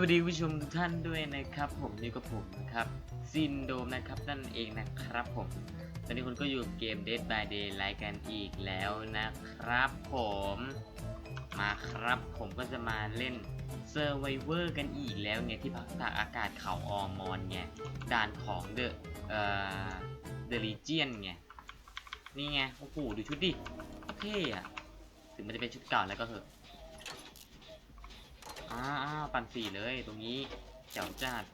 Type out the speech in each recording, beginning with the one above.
วัสดีผู้ชมทุกท่านด้วยนะครับ ผมอยู่กับผมนะครับซินโดมนะครับนั่นเองนะครับ ผมตอนนี้คุณก็อยู่เกม Dead by Daylight กันอีกแล้วนะครับ ผมมาครับผมก็จะมาเล่น Survivor กันอีกแล้วไงที่พักตากอากาศเขาออมอนไงด่านของ The เอ่อ The Legion ไงนี่ไงโอ้โหดูชุดดิเท่อะถึงมันจะเป็นชุดเก่าแล้วก็เถอะ อ้าวปั่นสี่เลยตรงนี้แจ๋วจัด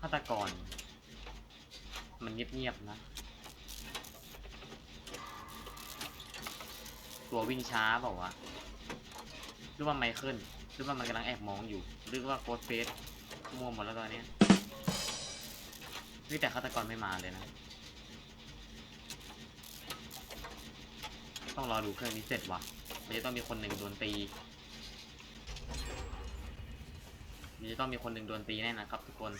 ฆาตกร มันเงียบๆนะ ตัววิ่งช้าเปล่าวะหรือว่าไมเคิลหรือว่ามันกำลังแอบมองอยู่ หรือว่าโคดเฟสมัวหมดแล้วตอนนี้นี่แต่ฆาตกรไม่มาเลยนะ ต้องรอดูเครื่องนี้เสร็จวะมันจะต้องมีคนหนึ่งโดนตีมันจะต้องมีคนหนึ่งโดนตีแน่นะครับ ทุกคน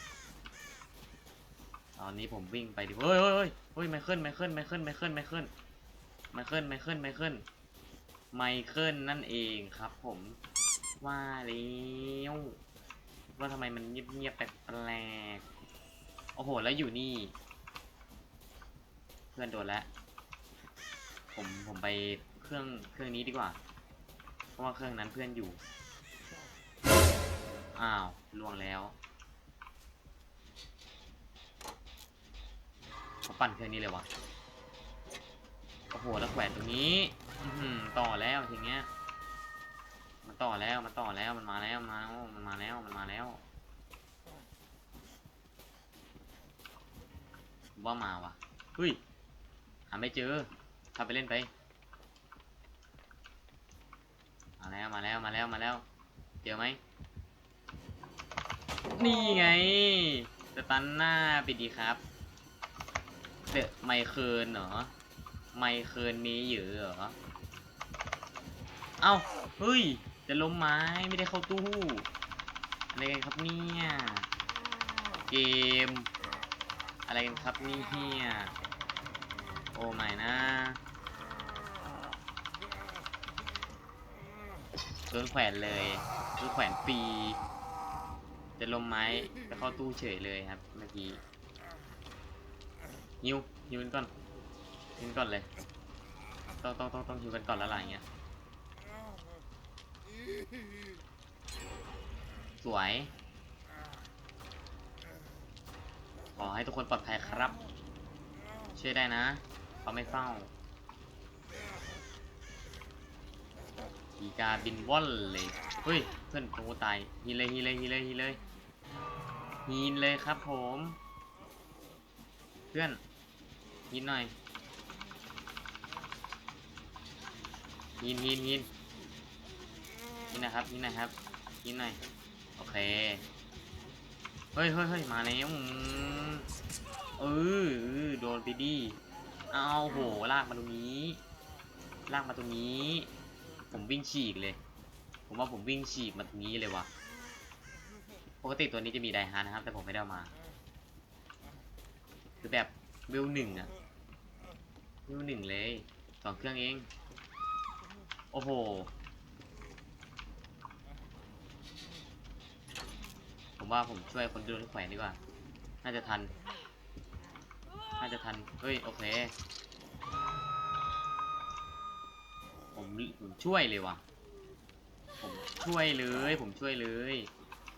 ตอนนี้ผมวิ่งไปดิเฮ้ยเฮ้ยเฮ้ยเฮ้ยไมเคิลไมเคิลไมเคิลไมเคิลไมเคิลไมเคิลไมเคิลไมเคิลไมเคิลนั่นเองครับ ผมว่าแล้วว่าทำไมมันเงียบๆแปลกๆโอ้โหแล้วอยู่นี่ เพื่อนโดนแล้ว ผมผมไปเครื่องเครื่องนี้ดีกว่า เพราะว่าเครื่องนั้นเพื่อนอยู่ อ้าวล่วงแล้วเขาปั่นเครื่องนี้เลยวะโอ้โหแล้วแขวนตรงนี้ อืต่อแล้วทีเงี้ย มันต่อแล้วมันต่อแล้วมันมาแล้วมาแล้วมันมาแล้วมันมาแล้วว่ามาวะเฮ้ยหาไม่เจอ ทำไปเล่นไป มาแล้วมาแล้วมาแล้วมาแล้ว เจอไหม นี่ไง สตันหน้าไปดีครับ เดอะไมเคิร์นเหรอ ไมเคิร์นมีอยู่เหรอ เอ้า เฮ้ย จะล้มไม้ไม่ได้เข้าตู้อะไรกันครับเนี่ย เกม อะไรกันครับเนี่ย โอ้ไม่นะโดนแขวนเลยคือแขวนฟรีจะลมไม้จะเข้าตู้เฉยเลยครับ เมื่อกี้ฮิวฮิวกันก่อนฮิวกันก่อนเลย ต้องต้องต้องต้องฮิวกันก่อนแล้วล่ะอย่างเงี้ย สวย ขอให้ทุกคนปลอดภัยครับ ช่วยได้นะ เขาไม่เฝ้าอีกาบินว่อนเลย เฮ้ย เพื่อนโอ้ตายฮีเลยฮีเลยฮีเลยฮีเลยฮีนเลยครับผม เพื่อนฮีหน่อยฮีนฮีนฮีนฮีนนะครับฮีนนะครับฮีนหน่อยโอเค เฮ้ยเฮ้ยเฮ้ยมาแล้วอืมเออเออโดนไปดิ เอาโหลากมาตรงนี้ ลากมาตรงนี้ ผมวิ่งฉีกเลย ผมว่าผมวิ่งฉีกมาตรงนี้เลยว่ะ ปกติตัวนี้จะมีไดฮาร์นะครับ แต่ผมไม่ได้ามา คือแบบวิวหนึ่งอะวิวหนึ่งเลยสองเครื่องเอง โอ้โห ผมว่าผมช่วยคนโดนแขวนดีกว่า น่าจะทัน น่าจะทัน เฮ้ย โอเค ผมผมช่วยเลยว่ะ ผมช่วยเลย ผมช่วยเลย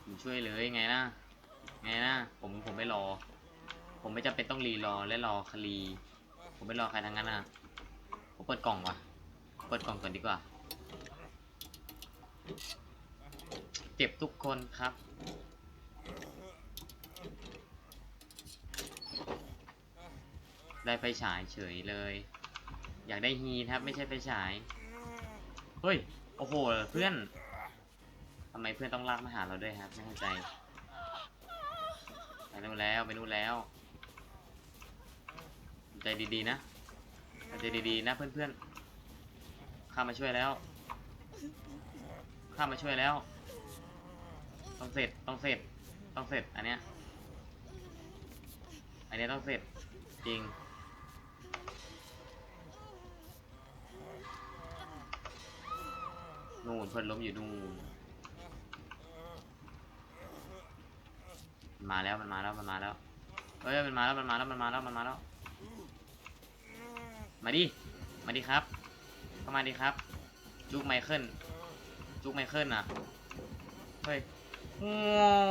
ผมช่วยเลยไงนะ ไงนะ ผมผมไม่รอ ผมไม่จำเป็นต้องรีรอและรอคลี ผมไม่รอใครทั้งนั้นอะ ผมเปิดกล่องว่ะ เปิดกล่องก่อนดีกว่า เจ็บทุกคนครับ ได้ไฟฉายเฉยเลย อยากได้ฮีทครับไม่ใช่ไฟฉาย เฮ้ย โอ้โห เพื่อนทำไมเพื่อนต้องลากมาหาเราด้วยครับ ไม่เข้าใจไปนู่นแล้วไปนู่นแล้ว ใจดีๆนะ ใจดีๆนะเพื่อนๆ ข้ามาช่วยแล้ว ข้ามาช่วยแล้ว ต้องเสร็จ ต้องเสร็จ ต้องเสร็จ อันเนี้ย อันเนี้ยต้องเสร็จจริง นู่นเพื่อนล้มอยู่นู่นมันมาแล้วมันมาแล้วมันมาแล้วเฮ้ยมันมาแล้วมันมาแล้วมันมาแล้วมันมาแล้ว มาดิ มาดิครับ เข้ามาดิครับ ลูกไมเคิลลูกไมเคิลอะ เฮ้ยงง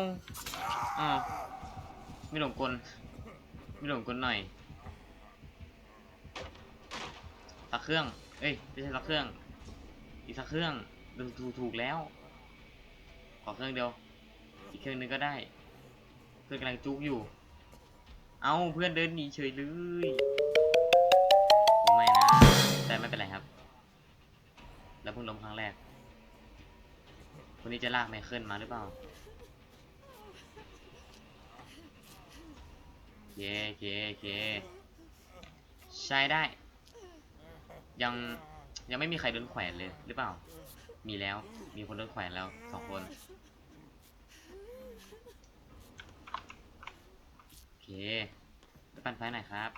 อ้าวไม่หลงกลไม่หลงกลหน่อยสักเครื่อง เอ้ยไม่ใช่สักเครื่อง อีกสักเครื่อง ดูถูกถูกแล้ว ขอเครื่องเดียว อีกเครื่องหนึงก็ได้เพื่อนกำลังจุกอยู่ เอาเพื่อนเดินหนีเฉยเลยโอ้ไม่นะ แต่ไม่เป็นไรครับ แล้วเพิ่งล้มครั้งแรก คนนี้จะลากไมเคิลมาหรือเปล่าเย่เย่เย่ใช้ได้ ยังยังไม่มีใครโดนแขวนเลยหรือเปล่า มีแล้ว มีคนโดนแขวนแล้วสองคน โอเคไปปั่นไฟหน่อยครับ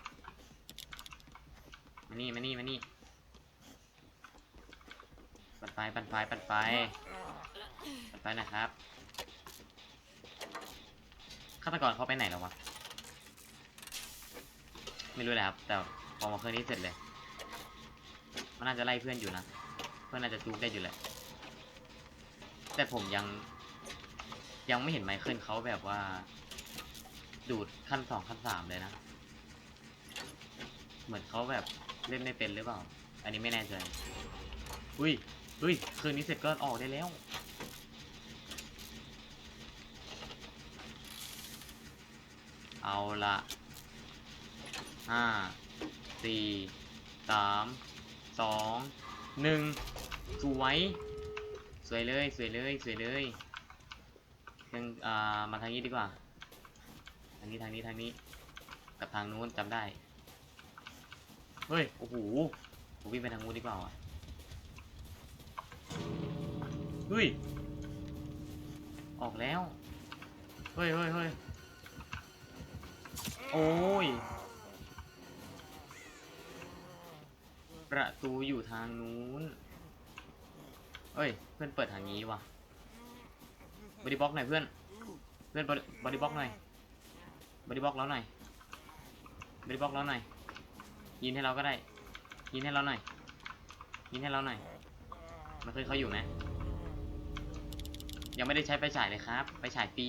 มานี่ มานี่ มานี่ ปั่นไฟ ปั่นไฟ ปั่นไฟ ปั่นไฟหนะครับฆาตกรเขาไปไหนแล้ววะ ไม่รู้แหละครับ แต่พอมาเครื่องนี้เสร็จเลย มันน่าจะไล่เพื่อนอยู่นะ เพื่อนน่าจะจูกได้อยู่แหละ แต่ผมยัง ยังไม่เห็นไมเคิลเขาแบบว่า ดูดขั้นสองขั้นสามเลยนะ เหมือนเขาแบบเล่นไม่เป็นหรือเปล่า อันนี้ไม่แน่ใจ อุ้ยอุ้ยคืนนี้เสร็จก็ออกได้แล้วเอาละห้า สี่ สาม สอง หนึ่งสวย สวยเลยสวยเลยสวยเลยยังอ่ามาทางนี้ดีกว่า ทางนี้ทางนี้ทางนี้ กับทางนู้นจำได้ เฮ้ย โอ้โหผมวิ่งไปทางนู้นดีกว่าว่ะเฮ้ย ออกแล้ว เฮ้ยเฮ้ยเฮ้ยโอ้ย ประตูอยู่ทางนู้น เอ้ย เพื่อนเปิดทางนี้ว่ะบอดี้บล็อกหน่อยเพื่อน เพื่อนบอดี้บล็อกหน่อยบอดี้บล็อกแล้วหน่อยบอดี้บล็อกแล้วหน่อยยินให้เราก็ได้ ยินให้เราหน่อย ยินให้เราหน่อย มันเคยเขาอยู่ไหมยังไม่ได้ใช้ไฟฉายเลยครับไฟฉายฟรี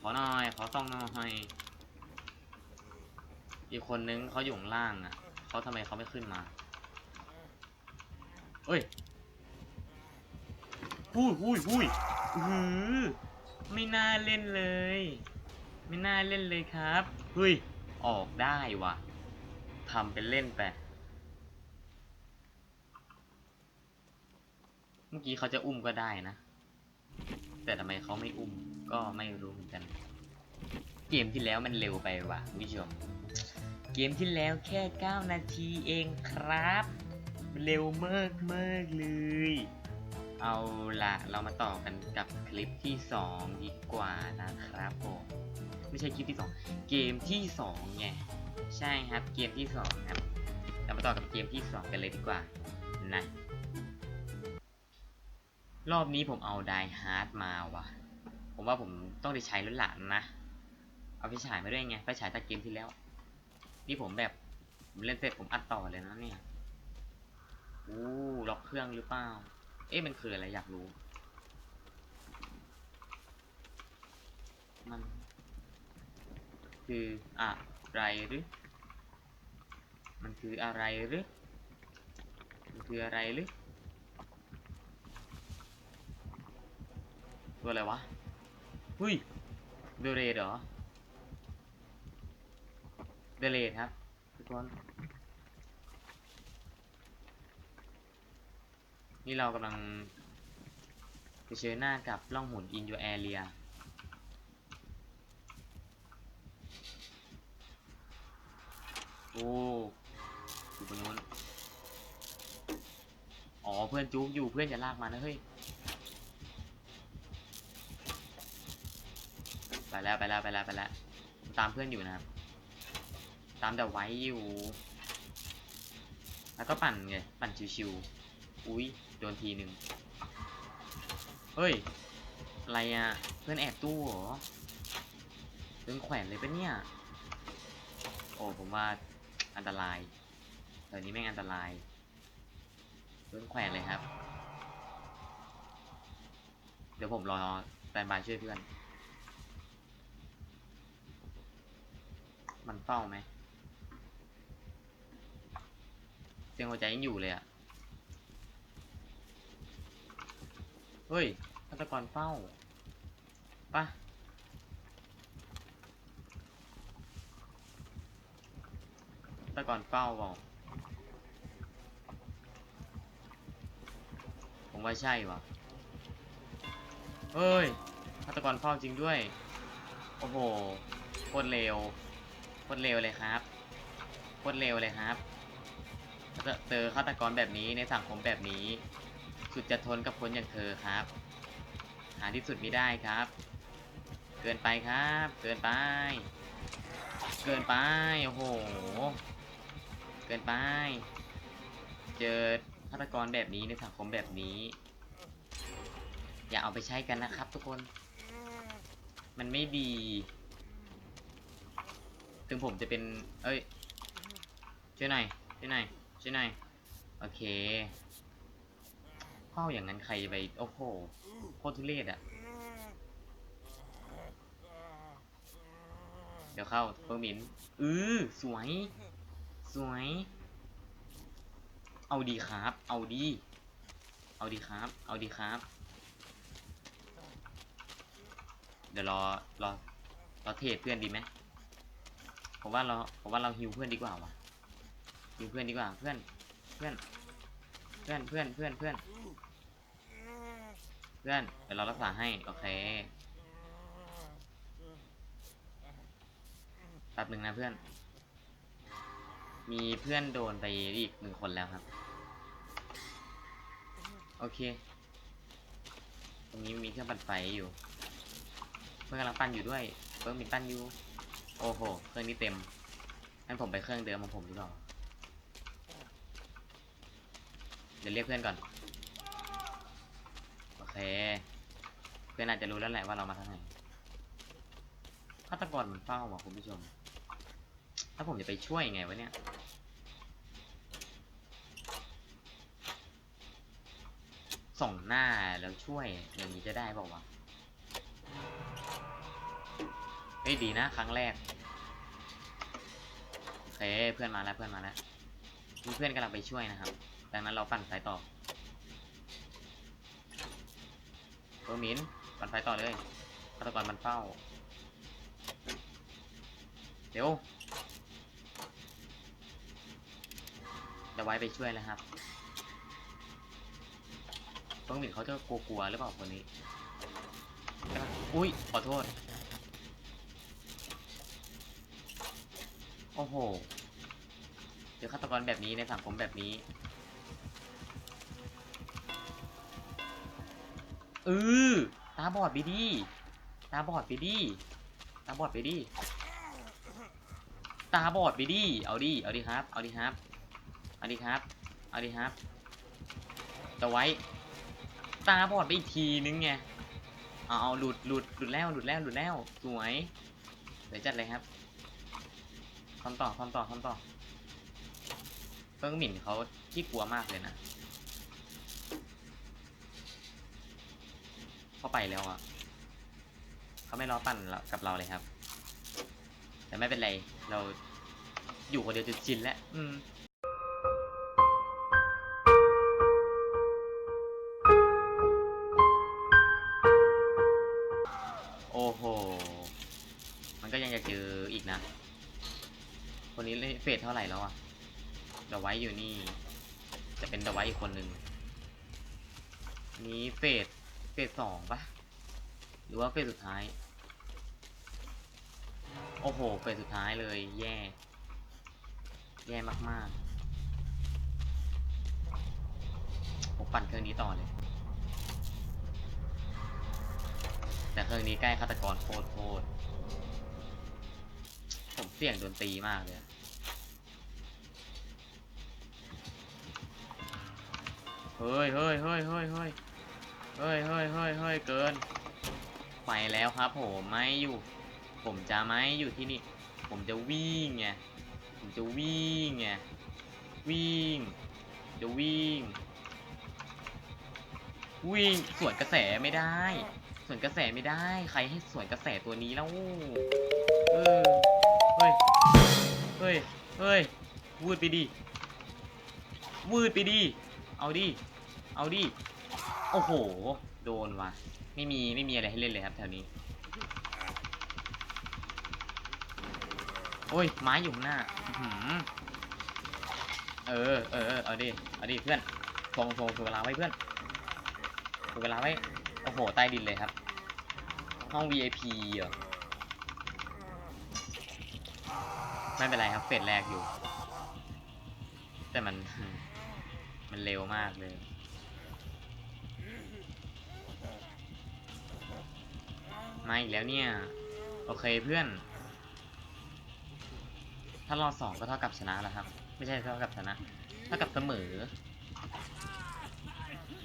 ขอหน่อย ขอส่องหน่อย อีกคนนึงเขาอยู่ข้างล่างอะ เขาทำไมเขาไม่ขึ้นมา เอ้ยหุยหุยหุยอื้อหือไม่น่าเล่นเลย ไม่น่าเล่นเลยครับเฮ้ยออกได้ว่ะทำเป็นเล่นไปเมื่อกี้เขาจะอุ้มก็ได้นะ แต่ทำไมเขาไม่อุ้มก็ไม่รู้เหมือนกัน เกมที่แล้วมันเร็วไปว่ะคุณผู้ชม เกมที่แล้วแค่ 9 นาทีเองครับ เร็วมากมากเลย เอาละเรามาต่อกันกับคลิปที่ 2 ดีกว่านะครับผมไม่ใช่คลิปที่ 2 เกมที่2ไงใช่ครับเกมที่2ครับเรามาต่อกับเกมที่ 2 กันเลยดีกว่านะรอบนี้ผมเอาไดฮาร์ดมาว่ะ ผมว่าผมต้องได้ใช้แล้วหลานนะ เอาไปฉายมาด้วยไง ไปฉายจากเกมที่แล้ว นี่ผมแบบ ผมเล่นเสร็จผมอัดต่อเลยนะเนี่ย อู้ล็อกเครื่องหรือเปล่า เอ๊ะมันคืออะไรอยากรู้ มัน คืออะไรหรือ มันคืออะไรหรือ มันคืออะไรหรือ ตัวอะไรวะ หุ้ย เดเรดเหรอ เดเลดครับทุกคน นี่เรากำลังเผชิญหน้ากับล่องหน in your area โอ้อยู่ตรงนู้นอ๋อเพื่อนจุกอยู่เพื่อนอย่าลากมานะเฮ้ยไปแล้วไปแล้วไปแล้วไปแล้วตามเพื่อนอยู่นะครับ ตามแต่ไว้อยู่ แล้วก็ปั่นไงปั่นชิวๆอุ้ย โดนทีหนึ่งเฮ้ย อะไรอะ เพื่อนแอบตู้เหรอเพื่อนแขวนเลยปะเนี่ย โอ้ผมว่าอันตรายแถวนี้แม่งอันตรายเพื่อนแขวนเลยครับ เดี๋ยวผมรอแตนบายช่วยเพื่อน มันเฝ้าไหมเสียงหัวใจยังอยู่เลยอะ เฮ้ยฆาตกรเฝ้าปะฆาตกรเฝ้าเปล่าผมว่าใช่วะเฮ้ยฆาตกรเฝ้าจริงด้วย โอ้โหโคตรเร็วโคตรเร็วเลยครับโคตรเร็วเลยครับเจอฆาตกรแบบนี้ในสังคมแบบนี้ สุดจะทนกับคนอย่างเธอครับ หาที่สุดไม่ได้ครับ เกินไปครับ เกินไป เกินไป โอ้โห เกินไป เจอฆาตกรแบบนี้ในสังคมแบบนี้ อย่าเอาไปใช้กันนะครับทุกคน มันไม่ดี ถึงผมจะเป็น เอ้ยช่วยหน่อยช่วยหน่อยช่วยหน่อยโอเค เฝ้าอย่างนั้นใครไปโอ้โหโคตรทุเรศอะเดี๋ยวเข้าเฟิร์มินอือสวย สวย เอาดีครับ เอาดี เอาดีครับ เอาดีครับ เดี๋ยวรอรอรอเทรดเพื่อนดีไหมผมว่าเราผมว่าเราฮิวเพื่อนดีกว่าวะฮิวเพื่อนดีกว่าเพื่อน เพื่อน เพื่อนเพื่อนเพื่อนเพื่อน พื่อนเดี๋ยวเรารักษาให้ โอเคแป๊บหนึ่งนะเพื่อน มีเพื่อนโดนไปอีกหนึ่งคนแล้วครับ โอเค ตรงนี้มีเครื่องปั่นไฟอยู่ เพื่อนกำลังปั่นอยู่ด้วย เพิ่งมีปั่นอยู่ โอ้โห เครื่องนี้เต็ม งั้นผมไปเครื่องเดิมของผมดีกว่า เดี๋ยวเรียกเพื่อนก่อน เคเพื่อนอาจจะรู้แล้วแหละว่าเรามาทางไหนฆาตกรมันเฝ้าว่ะคุณผู้ชม ถ้าผมจะไปช่วยยังไงวะเนี่ย ส่งหน้าแล้วช่วยอย่างนี้จะได้บอกว่าวะเฮ้ยดีนะ ครั้งแรกโอเคเพื่อนมาแล้วเพื่อนมาแล้วมีเพื่อนกำลังไปช่วยนะครับ ดังนั้นเราปั่นสายต่อ เออมินปั่นสายต่อเลยฆาตกรมันเฝ้า เดี๋ยวเดี๋ยวไว้ไปช่วยแล้วครับเพิ่งมินเขาจะกลัวๆหรือเปล่าคนนี้ อุ้ย ขอโทษ โอ้โห เจอฆาตกรแบบนี้ในสังคมแบบนี้ เออตาบอดไปดิตาบอดไปดิตาบอดไปดิตาบอดไปดิเอาดิเอาดิครับ เอาดิครับ เอาดิครับ เอาดิครับ จะไว้ ตาบอดไปอีกทีนึงไง เอาเอาหลุดหลุดหลุดแล้วหลุดแล้วหลุดแล้ว สวย เดี๋ยวจัดเลยครับทำต่อทำต่อทำต่อเฟิงหมิ่นเขาที่กลัวมากเลยนะ เขาไปแล้วอะเขาไม่ล้อปั่นเรากับเราเลยครับ แต่ไม่เป็นไร เราอยู่คนเดียวจนชินแล้วอืมโอ้โห มันก็ยังจะเจออีกนะ คนนี้เล่นเฟสเท่าไหร่แล้วอะเดาไว้อยู่นี่ จะเป็นเดาไว้อีกคนหนึ่งนี้เฟส เฟสสองปะหรือว่าเฟสสุดท้าย โอ้โห เฟสสุดท้ายเลย แย่ แย่มากๆ ผมปั่นเครื่องนี้ต่อเลย แต่เครื่องนี้ใกล้ฆาตกรโคตรโคตรผมเสี่ยงโดนตีมากเลยเฮ้ยเฮ้ยเฮ้ยเฮ้ยเฮ้ย เฮ้ยเฮ้ยเฮ้ยเฮ้ยเกิน ไปแล้วครับผมไม่อยู่ ผมจะไม่อยู่ที่นี่ ผมจะวิ่งไง ผมจะวิ่งไง วิ่ง จะวิ่ง วิ่งสวนกระแสไม่ได้ สวนกระแสไม่ได้ ใครให้สวนกระแสตัวนี้แล้ว เออ เฮ้ย เฮ้ย เฮ้ย วืดไปดิ วืดไปดิ เอาดิ เอาดิโอ้โห โดนว่ะ ไม่มีไม่มีอะไรให้เล่นเลยครับแถวนี้ โอ้ย ไม้อยู่ข้างหน้าอื้ออเออเออเอาดิเอาดิเพื่อนทวงทวงทวงเวลาไว้เพื่อนทวงเวลาไว้ โอ้โห ใต้ดินเลยครับ ห้อง VIP เหรอ ไม่เป็นไรครับ เฟสแรกอยู่ แต่มัน มันเร็วมากเลย มาอีกแล้วเนี่ย โอเคเพื่อน ถ้ารอดสองก็เท่ากับชนะแล้วครับ ไม่ใช่เท่ากับชนะ เท่ากับเสมอ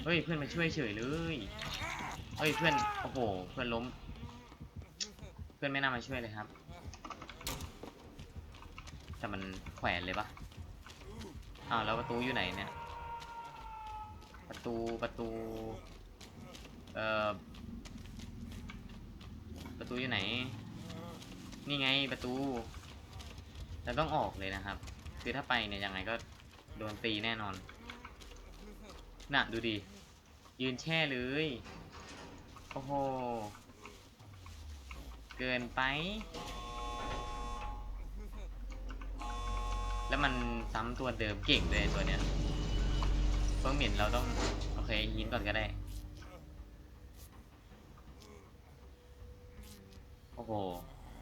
เฮ้ยเพื่อนมาช่วยเฉยเลย เฮ้ยเพื่อน โอ้โห เพื่อนล้ม เพื่อนไม่น่ามาช่วยเลยครับ แต่มันแขวนเลยปะอ้าวแล้วประตูอยู่ไหนเนี่ย ประตูประตู เอ่อ ประตูอยู่ไหน นี่ไงประตู เราต้องออกเลยนะครับ คือถ้าไปเนี่ยยังไงก็โดนตีแน่นอน น่ะดูดิ ยืนแช่เลย โอ้โห เกินไป แล้วมันซ้ำตัวเดิมเก่งเลยตัวเนี้ยเพิ่งเหม็นเราต้อง โอเคยินก่อนก็ได้ โอ้โห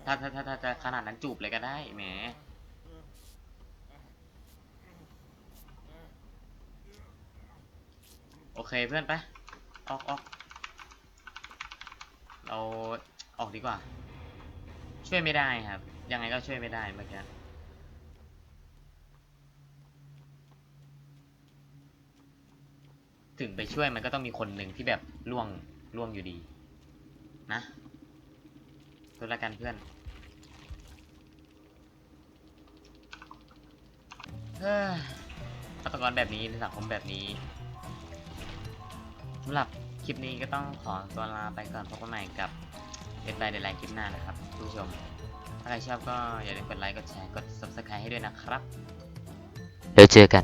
ถ้าถ้าถ้าถ้าจะขนาดนั้นจูบเลยก็ได้แหมโอเคเพื่อนไปออกออกเราออกดีกว่า ช่วยไม่ได้ครับ ยังไงก็ช่วยไม่ได้เมื่อกี้ถึงไปช่วยมันก็ต้องมีคนหนึ่งที่แบบล่วงล่วงอยู่ดี นะ ตัวละกันเพื่อน เฮ้ยฆาตกรแบบนี้ในสังคมแบบนี้สำหรับคลิปนี้ก็ต้องขอตัวลาไปก่อนพบกันใหม่กับเด็ดไลน์เดลไลน์คลิปหน้านะครับผู้ชม ถ้าใครชอบก็อย่าลืมกดไลค์ กดแชร์ กด subscribe ให้ด้วยนะครับแล้วเจอกัน